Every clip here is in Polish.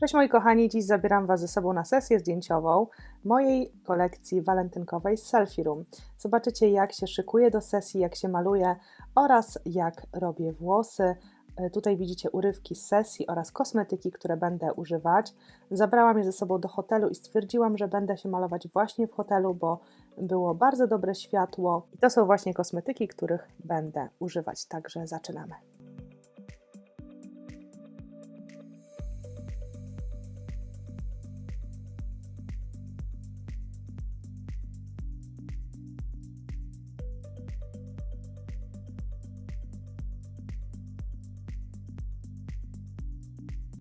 Cześć moi kochani, dziś zabieram Was ze sobą na sesję zdjęciową mojej kolekcji walentynkowej z Selfie Room. Zobaczycie jak się szykuję do sesji, jak się maluję oraz jak robię włosy. E, Tutaj widzicie urywki z sesji oraz kosmetyki, które będę używać. Zabrałam je ze sobą do hotelu i stwierdziłam, że będę się malować właśnie w hotelu, bo było bardzo dobre światło. I to są właśnie kosmetyki, których będę używać, także zaczynamy.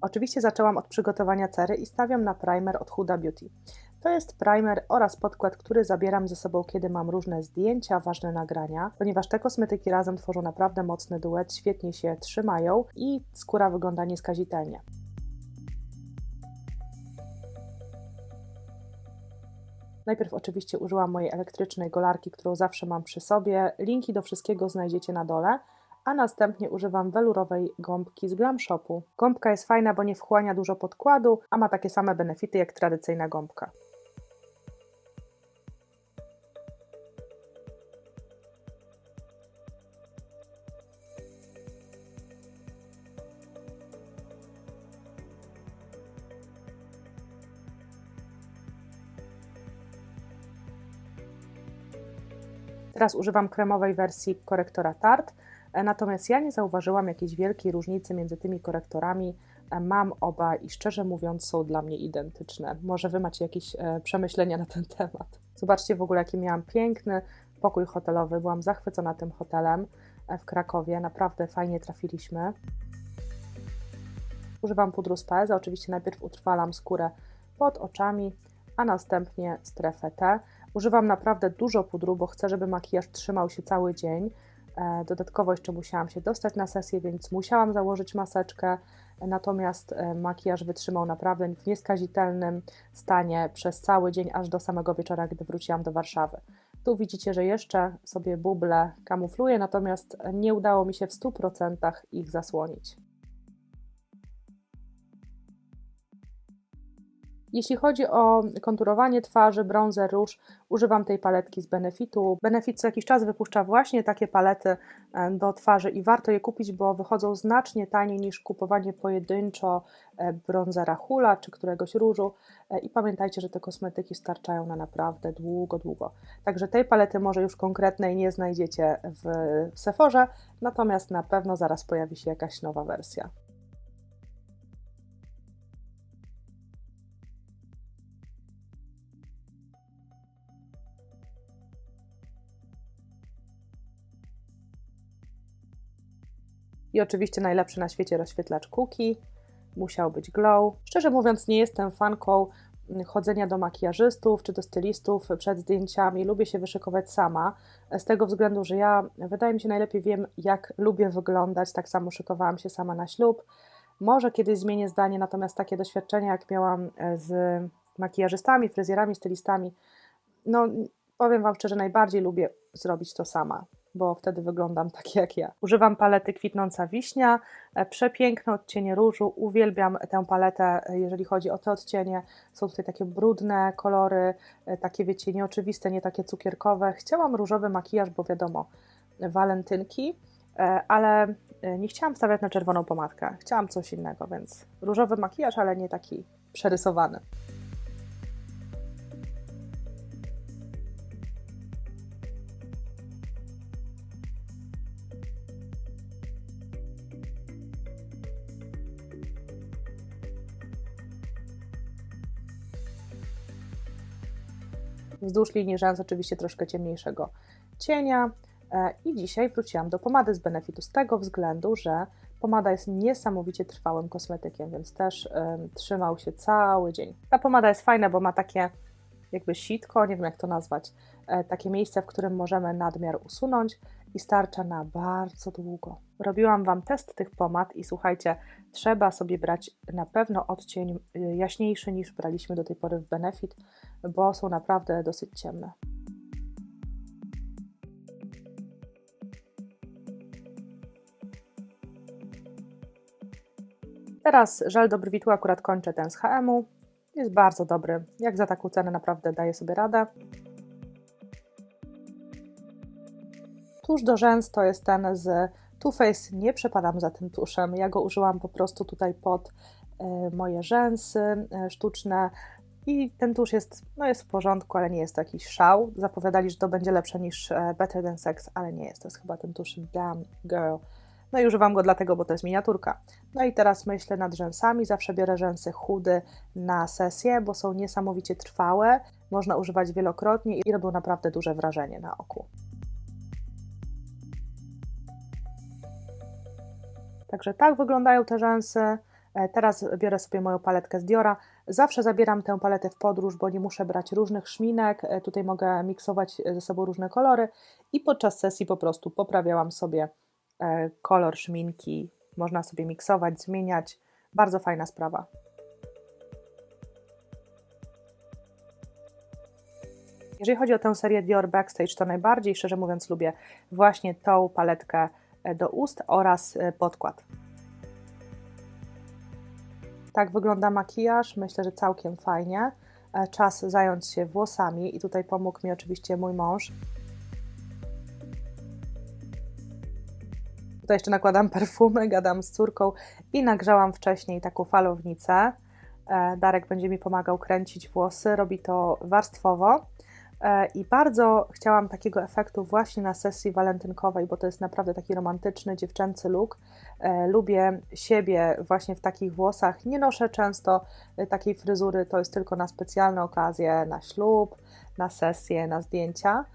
Oczywiście zaczęłam od przygotowania cery i stawiam na primer od Huda Beauty. To jest primer oraz podkład, który zabieram ze sobą, kiedy mam różne zdjęcia, ważne nagrania, ponieważ te kosmetyki razem tworzą naprawdę mocny duet, świetnie się trzymają i skóra wygląda nieskazitelnie. Najpierw oczywiście użyłam mojej elektrycznej golarki, którą zawsze mam przy sobie. Linki do wszystkiego znajdziecie na dole a następnie używam welurowej gąbki z Glam Shopu. Gąbka jest fajna, bo nie wchłania dużo podkładu, a ma takie same benefity jak tradycyjna gąbka. Teraz używam kremowej wersji korektora Tarte. Natomiast ja nie zauważyłam jakiejś wielkiej różnicy między tymi korektorami. Mam oba i szczerze mówiąc są dla mnie identyczne. Może Wy macie jakieś przemyślenia na ten temat. Zobaczcie w ogóle, jaki miałam piękny pokój hotelowy. Byłam zachwycona tym hotelem w Krakowie. Naprawdę fajnie trafiliśmy. Używam pudru z PZ. Oczywiście najpierw utrwalam skórę pod oczami, a następnie strefę T. Używam naprawdę dużo pudru, bo chcę, żeby makijaż trzymał się cały dzień. Dodatkowo jeszcze musiałam się dostać na sesję, więc musiałam założyć maseczkę. Natomiast makijaż wytrzymał naprawdę w nieskazitelnym stanie przez cały dzień, aż do samego wieczora, gdy wróciłam do Warszawy. Tu widzicie, że jeszcze sobie buble kamufluję, natomiast nie udało mi się w 100% ich zasłonić. Jeśli chodzi o konturowanie twarzy, bronzer, róż, używam tej paletki z Benefitu. Benefit co jakiś czas wypuszcza właśnie takie palety do twarzy i warto je kupić, bo wychodzą znacznie taniej niż kupowanie pojedynczo bronzera Hula czy któregoś różu. I pamiętajcie, że te kosmetyki starczają na naprawdę długo, długo. Także tej palety może już konkretnej nie znajdziecie w Sephorze, natomiast na pewno zaraz pojawi się jakaś nowa wersja. I oczywiście najlepszy na świecie rozświetlacz Cookie. Musiał być glow. Szczerze mówiąc, nie jestem fanką chodzenia do makijażystów czy do stylistów przed zdjęciami. Lubię się wyszykować sama, z tego względu, że ja, wydaje mi się, najlepiej wiem, jak lubię wyglądać. Tak samo szykowałam się sama na ślub. Może kiedyś zmienię zdanie, natomiast takie doświadczenia, jak miałam z makijażystami, fryzjerami, stylistami, no powiem Wam szczerze, najbardziej lubię zrobić to sama bo wtedy wyglądam tak jak ja. Używam palety Kwitnąca Wiśnia, przepiękne odcienie różu, uwielbiam tę paletę, jeżeli chodzi o te odcienie. Są tutaj takie brudne kolory, takie wiecie, nieoczywiste, nie takie cukierkowe. Chciałam różowy makijaż, bo wiadomo, walentynki, ale nie chciałam stawiać na czerwoną pomadkę. Chciałam coś innego, więc różowy makijaż, ale nie taki przerysowany. Wzdłuż linii rzęs oczywiście troszkę ciemniejszego cienia. I dzisiaj wróciłam do pomady z Benefitu z tego względu, że pomada jest niesamowicie trwałym kosmetykiem, więc też y, trzymał się cały dzień. Ta pomada jest fajna, bo ma takie jakby sitko, nie wiem jak to nazwać, y, takie miejsce, w którym możemy nadmiar usunąć i starcza na bardzo długo. Robiłam Wam test tych pomad i słuchajcie, trzeba sobie brać na pewno odcień jaśniejszy niż braliśmy do tej pory w Benefit, bo są naprawdę dosyć ciemne. Teraz żel do brwi, tu akurat kończę ten z H&M-u. Jest bardzo dobry. Jak za taką cenę naprawdę daje sobie radę. Tusz do rzęs to jest ten z Too Faced. Nie przepadam za tym tuszem. Ja go użyłam po prostu tutaj pod y, moje rzęsy y, sztuczne. I ten tusz jest, no jest w porządku, ale nie jest to jakiś szał. Zapowiadali, że to będzie lepsze niż e, Better Than Sex, ale nie jest. To jest chyba ten tusz Damn Girl. No i używam go dlatego, bo to jest miniaturka. No i teraz myślę nad rzęsami. Zawsze biorę rzęsy chudy na sesję, bo są niesamowicie trwałe. Można używać wielokrotnie i robią naprawdę duże wrażenie na oku. Także tak wyglądają te rzęsy. E, Teraz biorę sobie moją paletkę z Diora. Zawsze zabieram tę paletę w podróż, bo nie muszę brać różnych szminek. E, Tutaj mogę miksować ze sobą różne kolory i podczas sesji po prostu poprawiałam sobie e, kolor szminki. Można sobie miksować, zmieniać. Bardzo fajna sprawa. Jeżeli chodzi o tę serię Dior Backstage, to najbardziej, szczerze mówiąc, lubię właśnie tą paletkę e, do ust oraz e, podkład. Tak wygląda makijaż. Myślę, że całkiem fajnie. E, Czas zająć się włosami i tutaj pomógł mi oczywiście mój mąż. Tutaj jeszcze nakładam perfumy, gadam z córką i nagrzałam wcześniej taką falownicę. E, Darek będzie mi pomagał kręcić włosy, robi to warstwowo. E, I bardzo chciałam takiego efektu właśnie na sesji walentynkowej, bo to jest naprawdę taki romantyczny, dziewczęcy look. E, Lubię siebie właśnie w takich włosach. Nie noszę często e, takiej fryzury, to jest tylko na specjalne okazje, na ślub, na sesje, na zdjęcia.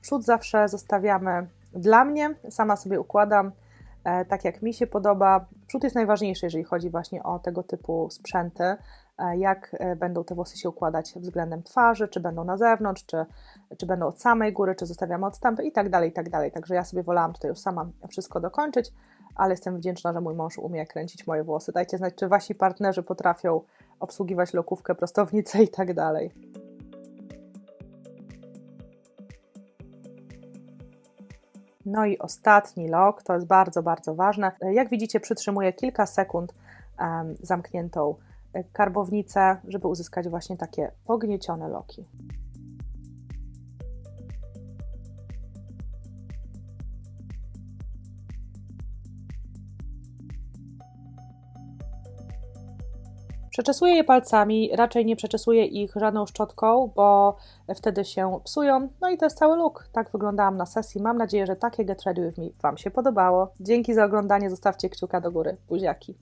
Przód zawsze zostawiamy dla mnie, sama sobie układam tak jak mi się podoba. Przód jest najważniejszy, jeżeli chodzi właśnie o tego typu sprzęty jak e, będą te włosy się układać względem twarzy, czy będą na zewnątrz, czy, czy będą od samej góry, czy zostawiamy odstępy i tak dalej, i tak dalej. Także ja sobie wolałam tutaj już sama wszystko dokończyć, ale jestem wdzięczna, że mój mąż umie kręcić moje włosy. Dajcie znać, czy wasi partnerzy potrafią obsługiwać lokówkę, prostownicę i tak dalej. No i ostatni lok, to jest bardzo, bardzo ważne. Jak widzicie, przytrzymuję kilka sekund em, zamkniętą e, karbownicę, żeby uzyskać właśnie takie pogniecione loki. Przeczesuję je palcami, raczej nie przeczesuję ich żadną szczotką, bo wtedy się psują. No i to jest cały look. Tak wyglądałam na sesji. Mam nadzieję, że takie Get Ready With Me Wam się podobało. Dzięki za oglądanie, zostawcie kciuka do góry. Buziaki.